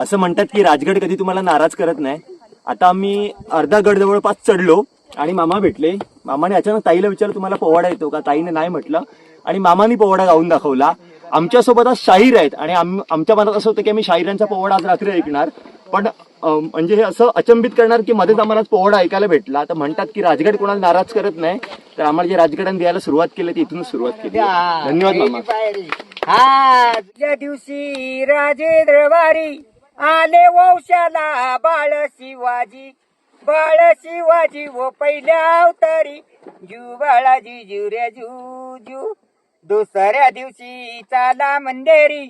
असं म्हणतात की राजगड कधी तुम्हाला नाराज करत नाही. आता आम्ही अर्धा गड जवळपास चढलो आणि मामा भेटले. मामाने अचानक ताईला विचारलं तुम्हाला पोवाडा येतो का? ताईने नाही म्हटलं. आणि मामानी पोवाडा गाऊन दाखवला. आमच्यासोबत आज शाहीर आहेत आणि आम- आमच्या मनात असं होतं की आम्ही शाहिरांचा पोवाडा आज रात्री ऐकणार. पण म्हणजे हे असं अचंबित करणार की मध्येच आम्हाला पोवाडा ऐकायला भेटला. तर म्हणतात की राजगड कोणाला नाराज करत नाही. तर आम्हाला जे राजगडाने द्यायला सुरुवात केली ती इथूनच सुरुवात केली. धन्यवाद मामा. दिवशी राजेंद्र वारी आले वंशाला बाळ शिवाजी. बाळ शिवाजी व पहिल्या अवतारी. जू बाळाजी जुऱ्या जू जू. दुसऱ्या दिवशी चाला मंदेरी.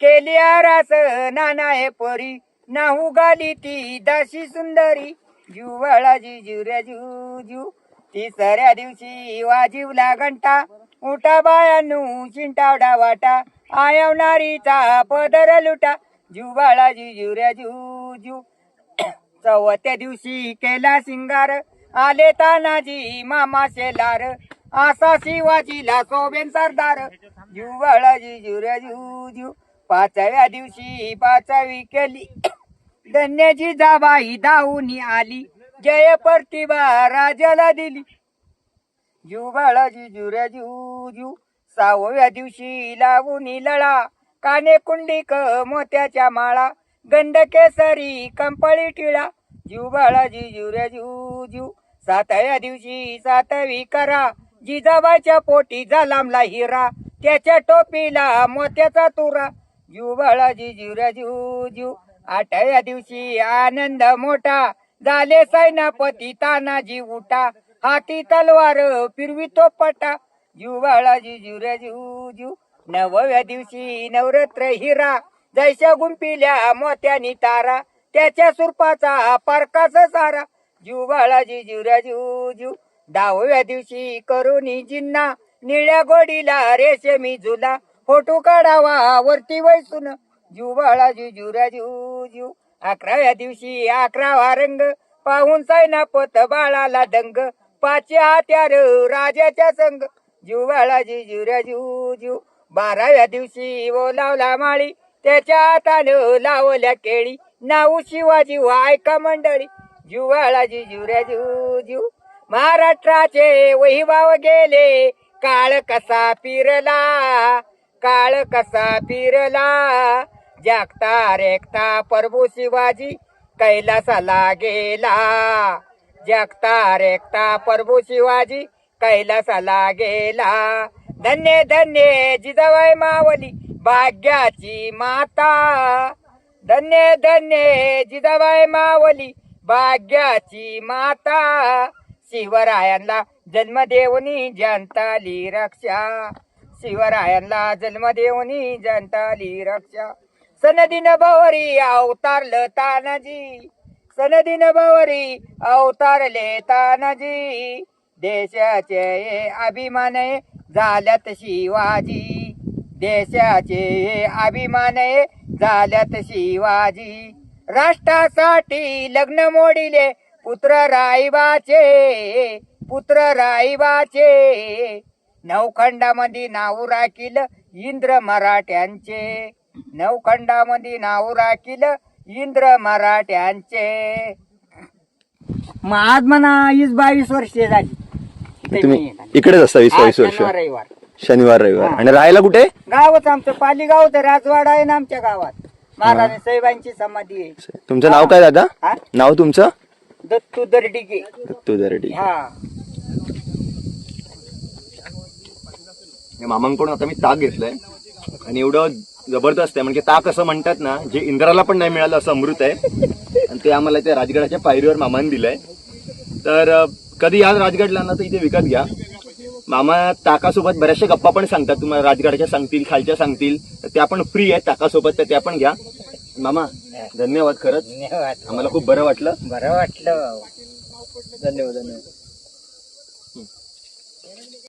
केली आरास नाना हे पोरी. नाहू गाली ती दाशी सुंदरी. जू बाळाजी जुऱ्या जू जू. तिसऱ्या दिवशी वाजीवला घंटा. उठा बायानू चिंटावडा वाटा. आयवणारीचा पदर लुटा. जीव जुऱ्या जीव जीव चौथ्या दिवशी केला सिंगार आले तानाजी मामा शेलार. असा शिवाजीला सोबेन सरदार. जीव जुऱ्या जीव जीव पाचव्या दिवशी पाचवी केली. धन्याची जाबाई दाऊनी आली. जय प्रतिभा राजाला दिली. जीव बाळाजी जुऱ्या जीव जीव सहाव्या दिवशी लावून लळा. काने कुंडलिक मोत्याच्या माळा गंड केसरी कंपळी टिळा जू बाळाजी रे जू जीव. सातव्या दिवशी सातवी करा जिजाबाच्या पोटी झालामला हिरा त्याच्या टोपीला मोत्याचा तुरा. जीव बाळाजी रे जू जीव. आठव्या दिवशी आनंद मोठा झाले सैनापती तानाजी उठा. हाती तलवार फिरवी तो पटा. जीव बाळाजी रे जू जू नवव्या दिवशी नवरात्र हिरा जैशा गुंपिल्या मोत्यानी तारा त्याच्या सुरपाचा पारकाचा सारा. जीव बाळाजी जुऱ्या जीव. दहाव्या दिवशी करुणी जिन्ना निळ्या गोडीला रेशमी झुला फोटो काढावा वरती वैसून. जीव बाळाजी जुऱ्या जीव. अकराव्या दिवशी अकरावा रंग. पाहून सैनापत बाळाला दंग. पाचव्या हात्यार राजाच्या संग. जीव बाळाजी जुऱ्या जीव. बाराव्या दिवशी लावला माळी. त्याच्या हातानं लावल्या केळी. नाऊ शिवाजी ऐका मंडळी? जिवाळाजी बाळाजी जुऱ्या जू महाराष्ट्राचे वहिभाव गेले. काळ कसा पिरला काळ कसा पिरला जागता रेखता प्रभू शिवाजी कैलासाला गेला. जागता रेखता प्रभू शिवाजी कैलासाला गेला. धन्य धन्य जिजाबाई मावली भाग्याची माता. धन्य धन्य जिजाबाई मावली भाग्याची माता. शिवरायांना जन्म देऊनी जनताली रक्षा. शिवरायांना जन्म देऊनी जनताली रक्षा. सनदिन भवरी अवतारलं तानाजी. सनदीन भवरी अवतारले तानाजी. देशाचे अभिमान झाल्यात शिवाजी. देशाचे अभिमान झाल्यात शिवाजी. राष्ट्रासाठी लग्न मोडिले पुत्र राईबाचे पुत्र राईबाचे नवखंडामध्ये नाव राखील इंद्र मराठ्यांचे. नवखंडामध्ये नाव राखील इंद्र मराठ्यांचे. महात्मना आज वीस बावीस वर्षे झाली. इथे तुम्ही मी. इकडेच असता वीस बावीस वर्ष. शनिवार, रविवार. शनिवार रविवार. हा. आणि राहायला कुठे? गावच आमचं पाली गाव तर राजवाडा आहे ना आमच्या गावात. महाराज साहेबांची समाधी आहे. तुमचं नाव काय दादा? हा? नाव तुमचं? दत्तू दर्डिगे. दत्तू दरडी हा मामांकडून आता मी ताक घेतलंय. आणि एवढं जबरदस्त आहे म्हणजे ताक असं म्हणतात ना जे इंद्राला पण नाही मिळालं असं अमृत आहे. आणि ते आम्हाला त्या राजगडाच्या पायरीवर मामाने दिलंय. तर अं, कधी या राजगडला ना तर इथे विकत घ्या. मामा ताकासोबत बऱ्याचशा गप्पा पण सांगतात. तुम्हाला राजगडाच्या सांगतील खालच्या सांगतील. तर त्या पण फ्री आहेत ताकासोबत तर त्या पण घ्या. मामा धन्यवाद खरंच. धन्यवाद. आम्हाला खूप बरं वाटलं. बरं वाटलं. धन्यवाद धन्यवाद.